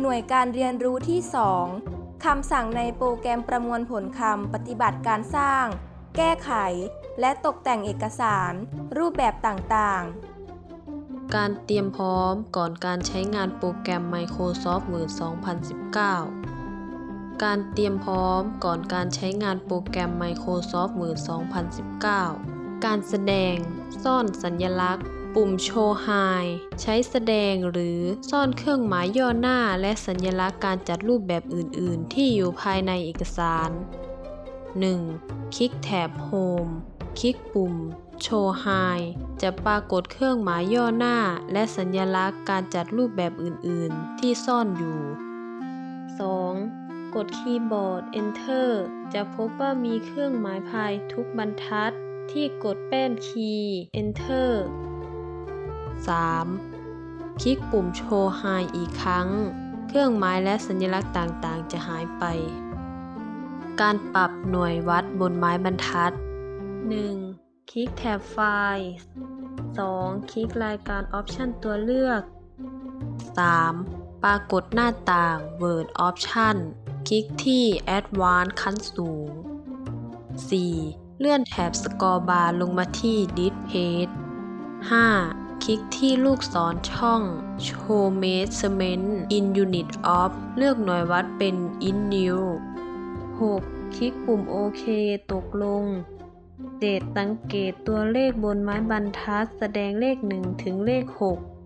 หน่วยการเรียนรู้ที่ 2คำสั่งในโปรแกรมประมวลผลคำปฏิบัติการสร้าง แก้ไข และตกแต่งเอกสาร รูปแบบต่างๆ การเตรียมพร้อมก่อนการใช้งานโปรแกรม Microsoft Word 2019 การเตรียมพร้อมก่อนการใช้งานโปรแกรม Microsoft Word 2019 การแสดง ซ่อนสัญลักษณ์ ปุ่มโชว์ไฮใช้แสดงหรือซ่อนเครื่องหมายย่อหน้าและสัญลักษณ์การจัดรูปแบบอื่น ๆ ที่อยู่ภายในเอกสาร 1. คลิกแถบ Home คลิกปุ่ม Show High จะปรากฏเครื่องหมายย่อหน้า และสัญลักษณ์การจัดรูปแบบอื่น ๆ ที่ซ่อนอยู่ 2. กดคีย์บอร์ด Enter จะพบว่ามีเครื่องหมายพายทุกบรรทัดที่กดแป้นคีย์ Enter 3. คลิกปุ่มโชว์ไฮอีกครั้ง เครื่องหมายและสัญลักษณ์ต่างๆ จะหายไป การปรับหน่วยวัดบนไม้บรรทัด 1. คลิกแถบไฟล์ 2. คลิกรายการออปชันตัวเลือก 3. ปรากฏหน้าต่าง Word Option คลิกที่ Advanced ขั้นสูง 4. เลื่อนแถบสกอร์บาร์ลงมาที่ This Page 5. คลิกที่ลูกศรช่อง Show Measurement in Unit of เลือกหน่วยวัดเป็น in New 6. คลิกปุ่มโอเคตกลง 7. สังเกตตัวเลขบนไม้บรรทัดแสดงเลข 1 ถึงเลข 6